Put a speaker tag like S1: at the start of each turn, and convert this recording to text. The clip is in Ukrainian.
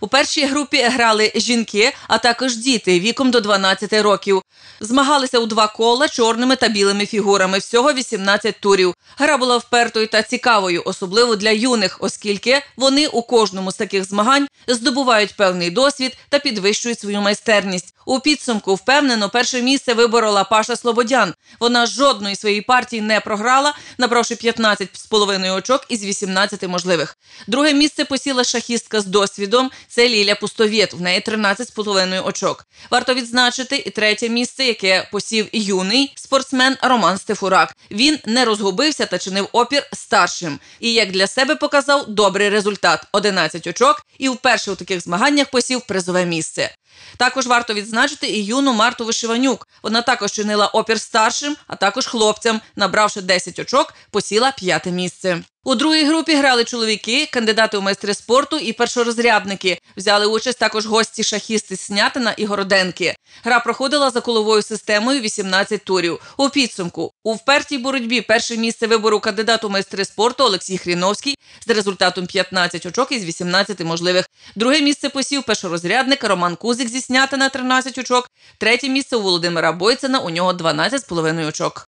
S1: У першій групі грали жінки, а також діти віком до 12 років. Змагалися у два кола чорними та білими фігурами. Всього 18 турів. Гра була впертою та цікавою, особливо для юних, оскільки вони у кожному з таких змагань здобувають певний досвід та підвищують свою майстерність. У підсумку впевнено перше місце виборола Паша Слободян. Вона жодної своєї партії не програла, набравши 15,5 очок із 18 можливих. Друге місце посіла шахістка з досвідом. Це Ліля Пустовєт. В неї 13,5 очок. Варто відзначити і третє місце, яке посів юний спортсмен Роман Стефурак. Він не розгубився та чинив опір старшим. І як для себе показав добрий результат 11 очок. І вперше у таких змаганнях посів призове місце. Також варто відзначити і юну Марту Вишиванюк. Вона також чинила опір старшим, а також хлопцям, набравши 10 очок, посіла п'яте місце. У другій групі грали чоловіки, кандидати у майстри спорту і першорозрядники. Взяли участь також гості шахісти Снятина і Городенки. Гра проходила за коловою системою 18 турів. У підсумку у впертій боротьбі перше місце вибору кандидату у майстри спорту Олексій Хріновський з результатом 15 очок із 18 можливих. Друге місце посів першорозрядник Роман Кузик зі Снятина 13 очок. Третє місце у Володимира Бойцена. У нього 12,5 очок.